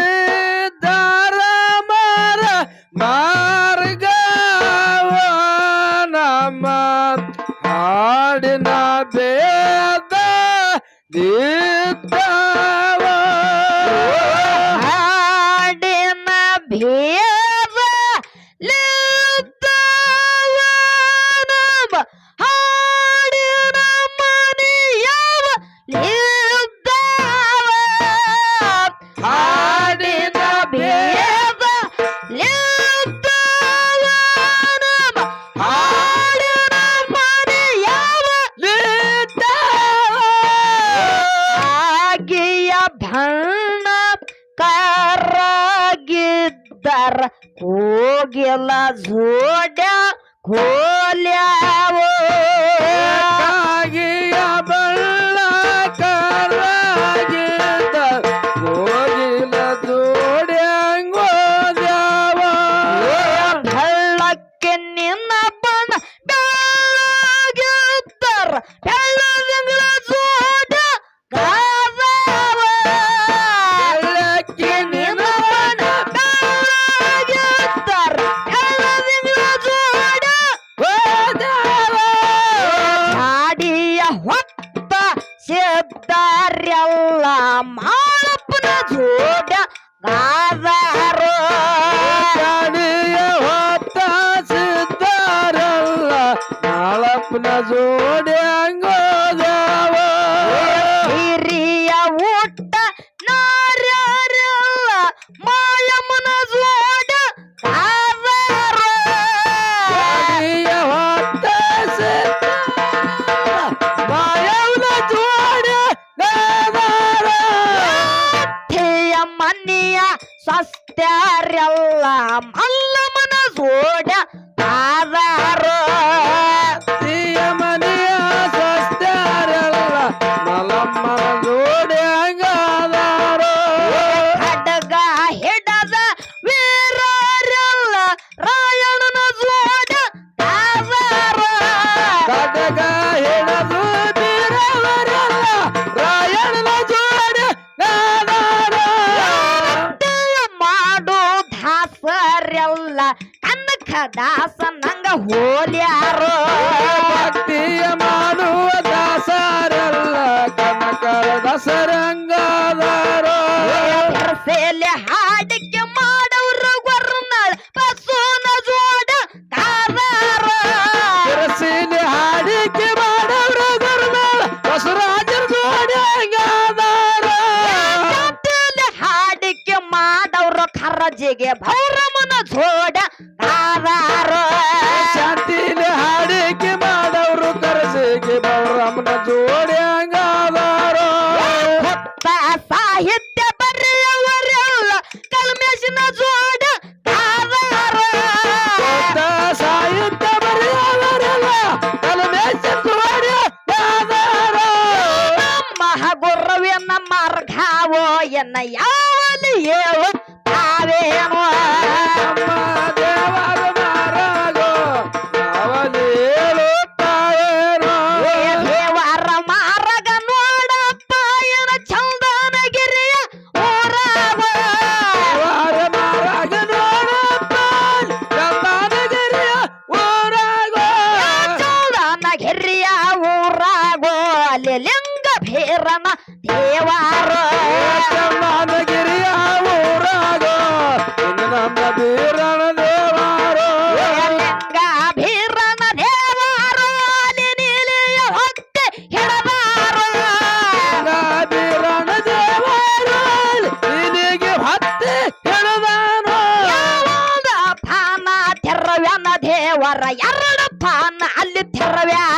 ಸತ್ತಿದ್ದಾರ ಮರ ಮಾರ್ಗವ ನಮ್ಮ ಹಾಡಿನ ಬೇದ ದಿದ್ದಾವ ಹಾಡಿನ ಭೇದ ಕರಗಿದ್ದರ ಜೋಡ್ಯ ಜೋಡ জোর ದಾಸರೆಲ್ಲ ಕನ್ನಕ ದಾಸ ನಂಗ ಹೋಲ್ಯಾರೋ. ಭಕ್ತಿಯ ಮಾಡುವ ದಾಸರಲ್ಲ ಕನಕ ದಸರಂಗಾದಾರೋ ಸೇಲೆ ಹಾಡಿಕೆ ಮಾಡವ್ರು ಗೊರ್ನಾಳ್ ಬಸೋನ ಜೋಡ ಗಾದಾರ ತಿರಸಿಲಿ ಹಾಡಿಕೆ ಮಾಡವ್ರು ಗುರುನಾಳ ಬಸವರಾಜರ ಜೋಡಿ ಹಂಗಾದಾರೋ ಮಾಡವ್ರು ಖರಜಿಗೆ ಭೈರಮನ ಜೋಡ ಗಾದಾರ ಶಾಂತಿಲಿ ಹಾಡಿಕೆ ಮಾಡವ್ರು ಕರಸಿಗೆ ಭೈರಮನ ಜೋಡಿ ಹಂಗಾದಾರೋ. ಭಕ್ತ ಸಾಹಿತ್ಯ ಬರೆಯವರೆಲ್ಲ ಕಲ್ಮೇಶಿನ ಜೋಡ ಗಾದಾರ ಭಕ್ತ ಸಾಹಿತ್ಯ ಬರೆಯವರೆಲ್ಲ ಕಲಮೇಶ ಜೋಡಿ ನಮ್ಮ ಗುರುವಿನ ಮಾರ್ಗವೋ ಎನ್ನ ಯಾವಲಿ ಹೇಳು? ಭೇರನ ದೇವಾರ. ಚನ್ನಗಿರಿಯ ಊರಾಗ ನಮ್ಮ ಬೀರಣ ದೇವಾರ ಬೀರಣ ದೇವಾರ ನೀಲಿಯ ಹೊತ್ತೆ ಹಿಡಬಾರ ಬೀರಣ ದೇವಾರ ನಿನಗೆ ಹೊತ್ತೆ ಹಿಡಿದಾನೋ. ಪಾನ ತೆರವ್ಯಾನ ದೇವರ ಎರಡು ಪಾನ ಅಲ್ಲಿ ತೆರವ್ಯಾನ.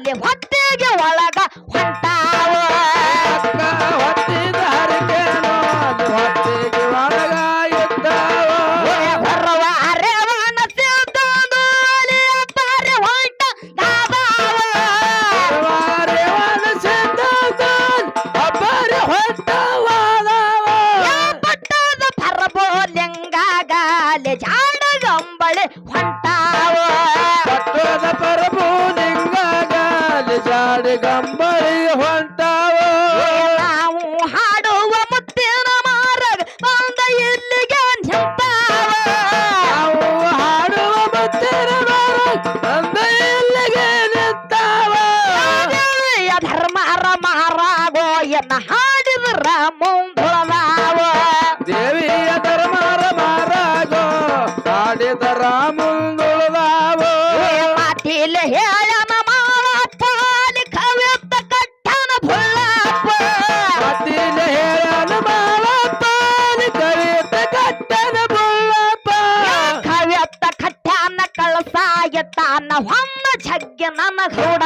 ಅಲ್ಲಿ ಹೊಟ್ಟೆಗೆ ಜಾಡಿ ಗಂಬಳಿ ಹೊಂಟಾವ. ನಾವು ಹಾಡುವ ಮುತ್ತಿನ ಮಾರಗ ಬಂದ ಇಲ್ಲಿಗೆ ನಿಂತಾವ ನಾವು ಹಾಡುವ ಮುತ್ತಿನ ಬಂದ ಇಲ್ಲಿಗೆ ನಿಂತಾವ ಧರ್ಮಾರ ಮಾರಾಗೋ ಎನ್ನ ಹಾಡಿದ್ರ ಮುಂದುಳದಾವ ನನ್ನ ಕಳ